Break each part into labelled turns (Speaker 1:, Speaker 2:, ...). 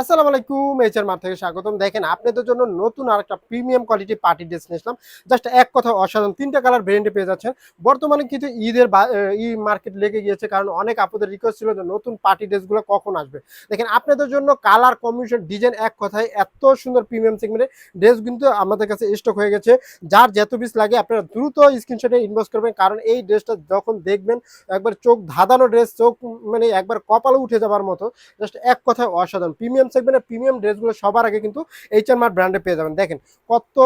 Speaker 1: আসসালামু আলাইকুম এইচআর মার থেকে স্বাগতম। দেখেন, আপনাদের জন্য নতুন আর একটা প্রিমিয়াম কোয়ালিটি পার্টি ড্রেস নিয়েছিলাম জাস্ট এক কথা অসাধারণ, তিনটা কালার ভেরিয়েন্টে পেয়ে যাচ্ছেন। বর্তমানে কিন্তু ঈদের ই মার্কেট লেগে গিয়েছে, কারণ অনেক আপুদের রিকোয়েস্ট ছিল যে নতুন পার্টি ড্রেসগুলো কখন আসবে। দেখেন, আপনাদের জন্য কালার কম্বিনেশন ডিজাইন এক কথায় এত সুন্দর প্রিমিয়াম সেগমেন্টের ড্রেস কিন্তু আমাদের কাছে স্টক হয়ে গেছে। যার যত পিস লাগে, আপনারা দ্রুত স্ক্রিনশটে ইনভেস্ট করবেন, কারণ এই ড্রেসটা যখন দেখবেন, একবার চোখ ধাঁধানো ড্রেস চোখ মানে একবার কপালে উঠে যাবার মতো জাস্ট এক কথায় অসাধারণ। প্রিমিয়াম সেগমেন্টের প্রিমিয়াম ড্রেসগুলো সবার আগে কিন্তু এইচ এম ব্র্যান্ডে পেয়ে যাবেন। দেখেন কত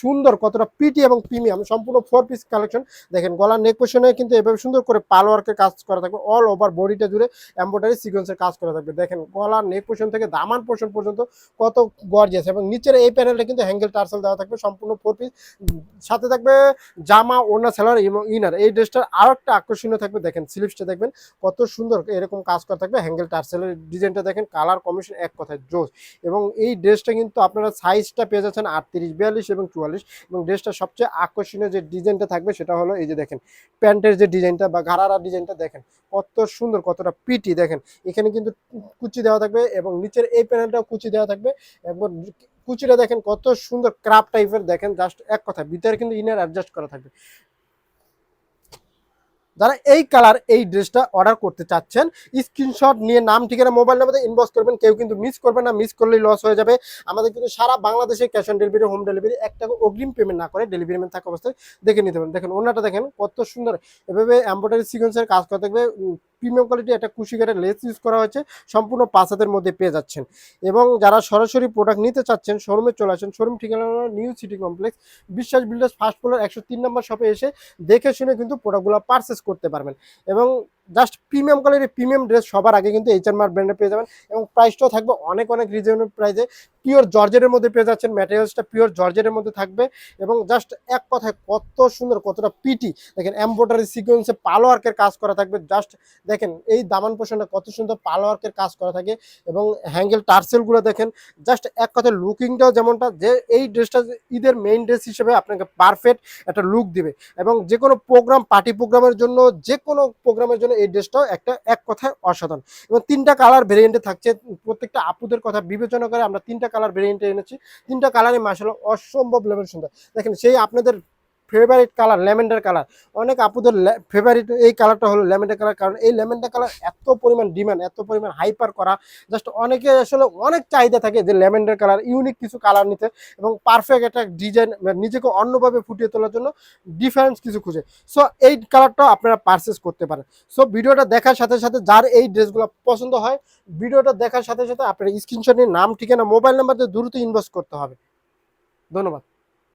Speaker 1: সুন্দর, কতটা পিটি এবং প্রিমিয়াম সম্পূর্ণ ফোর পিস কালেকশন দেখেন গলার নেক কিন্তু এভাবে সুন্দর করে পাল ওয়ার্কের কাজ করা থাকবে। অল ওভার বডিটা জুড়ে এম্ব্রয়ডারি সিকোয়েন্সের কাজ করা থাকবে। দেখেন গলার নেক পোশন থেকে দামান পোশন পর্যন্ত কত গর্জিয়াস এবং নিচের এই প্যানেলটা কিন্তু হ্যাঙ্গেল টার্সেল দেওয়া থাকবে সম্পূর্ণ ফোর পিস সাথে থাকবে জামা ওনা সেলার এবং ইনার এই ড্রেসটার আরও একটা আকর্ষণীয় থাকবে। দেখেন স্লিপসটা দেখবেন কত সুন্দর এরকম কাজ করা থাকবে। হ্যাঙ্গেল টার্সেলের ডিজাইনটা দেখেন কালার কমিশন এক কথায় জোস এবং এই ড্রেসটা কিন্তু আপনারা সাইজটা পেয়ে যাচ্ছেন আটত্রিশ, বিয়াল্লিশ এবং চুয়াল্লিশ। এবং ড্রেসটা সবচেয়ে আকর্ষণীয় যে ডিজাইনটা থাকবে সেটা হলো এই যে দেখেন, প্যান্টের যে ডিজাইনটা বা ঘাড়ারা ডিজাইনটা দেখেন, কত সুন্দর, কতটা পিটি দেখেন। এখানে কিন্তু কুচি দেওয়া থাকবে এবং নিচের এই প্যানেলটাও কুচি দেওয়া থাকবে। একবার কুচিটা দেখেন কত সুন্দর ক্রাফ টাইপের দেখেন জাস্ট এক কথা ভিতরে কিন্তু ইনার অ্যাডজাস্ট করা থাকবে। যারা এই কালার, এই ড্রেসটা অর্ডার করতে চাচ্ছেন স্ক্রিনশট নিয়ে নাম, ঠিকানা মোবাইল নাম্বারে ইনবক্স করবেন, কেউ কিন্তু মিস করবেন না মিস করলেই লস হয়ে যাবে। আমাদের কিন্তু সারা বাংলাদেশে cash on delivery home delivery এক টাকা অগ্রিম পেমেন্ট না করে ডেলিভারি ম্যান থাকা অবস্থায় দেখে নিতে পারেন। দেখেন, ওনাটা দেখেন কত সুন্দর। এভাবে এম্ব্রয়ডারি সিকোয়েন্সের কাজ করা থাকবে। প্রিমিয়াম কোয়ালিটি একটা কুশি কাটের লেস ইউজ করা হয়েছে, সম্পূর্ণ পাঁচ হাতের মধ্যে পেয়ে যাচ্ছেন। এবং যারা সরাসরি প্রোডাক্ট নিতে চাচ্ছেন শোরুমে চলে আসেন শোরুম ঠিকানা new city complex Biswas builders first floor একশো তিন নম্বর শপে এসে দেখে শুনে কিন্তু প্রোডাক্টগুলো পারচেস করতে পারবেন। এবং জাস্ট প্রিমিয়াম কোয়ালিটির প্রিমিয়াম ড্রেস সবার আগে কিন্তু এইচ মার ব্র্যান্ডে পেয়ে যাবেন এবং প্রাইসটাও থাকবে অনেক অনেক রিজনেবল প্রাইসে পিওর জর্জেটের মধ্যে পেয়ে যাচ্ছেন ম্যাটেরিয়ালসটা পিওর জর্জেটের মধ্যে থাকবে এবং জাস্ট এক কথায় কত সুন্দর, কতটা পিটি দেখেন এম্ব্রয়ডারি সিকোয়েন্সে পালো ওয়ার্কের কাজ করা থাকবে। জাস্ট দেখেন এই দামান পোষণটা কত সুন্দর পালো ওয়ার্কের কাজ করা থাকে এবং হ্যাঙ্গেল টার্সেলগুলো দেখেন। জাস্ট এক কথায় লুকিংটাও যেমনটা, যে এই ড্রেসটা ঈদের মেইন ড্রেস হিসেবে আপনাকে পারফেক্ট একটা লুক দিবে। এবং যে কোনো প্রোগ্রাম পার্টি প্রোগ্রামের জন্য যে কোনো প্রোগ্রামের জন্য এই ড্রেসটাও একটা এক কথায় অসাধারণ। এবং তিনটা কালার ভেরিয়েন্টে থাকছে। প্রত্যেকটা আপুদের কথা বিবেচনা করে আমরা তিনটা কালার ভেরিয়েন্টে এনেছি। তিনটা কালারে মাসাল অসম্ভব লেভেল সুন্দর। দেখেন সেই আপনাদের ফেভারিট কালার ল্যামেন্ডার কালার অনেক আপুদের ফেভারিট এই কালারটা হলো ল্যামেন্ডার কালার কারণ এই ল্যামেন্ডার কালার এত পরিমাণ ডিমান্ড এত পরিমাণ হাইপার করা। জাস্ট অনেকে আসলে অনেক চাহিদা থাকে যে ল্যামেন্ডার কালার ইউনিক কিছু কালার নিতে এবং পারফেক্ট একটা ডিজাইন নিজেকে অন্যভাবে ফুটিয়ে তোলার জন্য ডিফারেন্স কিছু খুঁজে। সো এই কালারটাও আপনারা পারচেস করতে পারেন। সো ভিডিওটা দেখার সাথে সাথে যার এই ড্রেসগুলো পছন্দ হয়, ভিডিওটা দেখার সাথে সাথে আপনার স্ক্রিনশট নিয়ে নাম, ঠিকানা মোবাইল নাম্বার দিয়ে দ্রুত ইনভেস্ট করতে হবে। ধন্যবাদ।